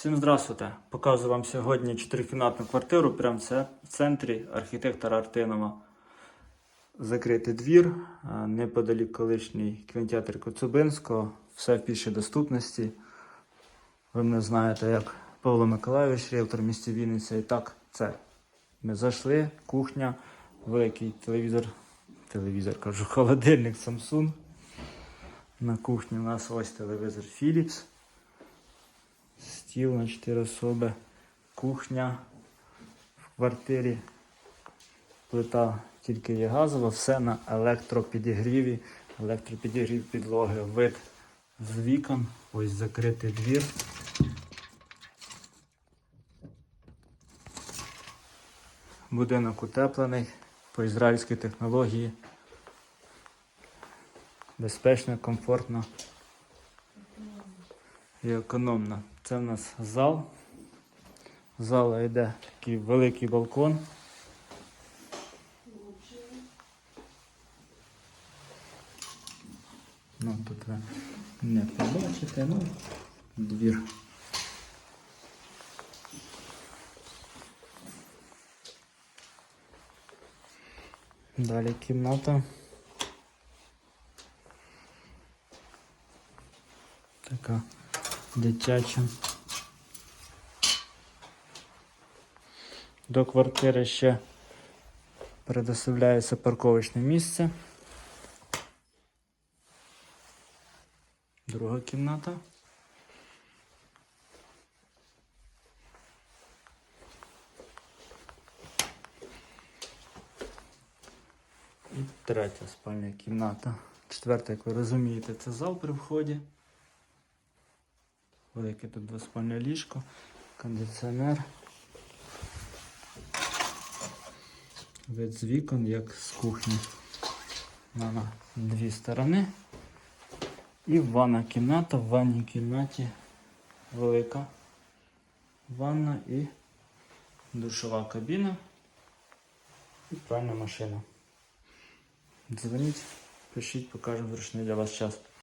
Всім здравствуйте! Показую вам сьогодні чотирикімнатну квартиру прямо це- в центрі архітектора Артинова. Закритий двір, неподалік колишній кінотеатр Коцюбинського, все в пішій доступності. Ви мене знаєте як Павло Миколайович, риелтор в місті Вінниця. І так, це. Ми зайшли, кухня, великий телевізор, телевізор, кажу, холодильник Samsung. На кухні у нас ось телевізор Philips. Стіл на 4 особи, кухня в квартирі. Плита тільки є газова, все на електропідігріві, електропідігрів підлоги, вид з вікон, ось закритий двір. Будинок утеплений по ізраїльській технології. Безпечно, комфортно і економно. Це в нас зал. Зала йде такий великий балкон. Ну, тут ви не побачите, ну, двір. Далі кімната. Така дитяча. До квартири ще предоставляється парковочне місце. Друга кімната. І третя спальня кімната. Четверта, як ви розумієте, це зал при вході. Велике тут двоспальне ліжко, кондиціонер. Вид з вікон, як з кухні. На дві сторони. І ванна кімната. В ванній кімнаті велика ванна і душова кабіна. І пральна машина. Дзвоніть, пишіть, покажемо зручний для вас час.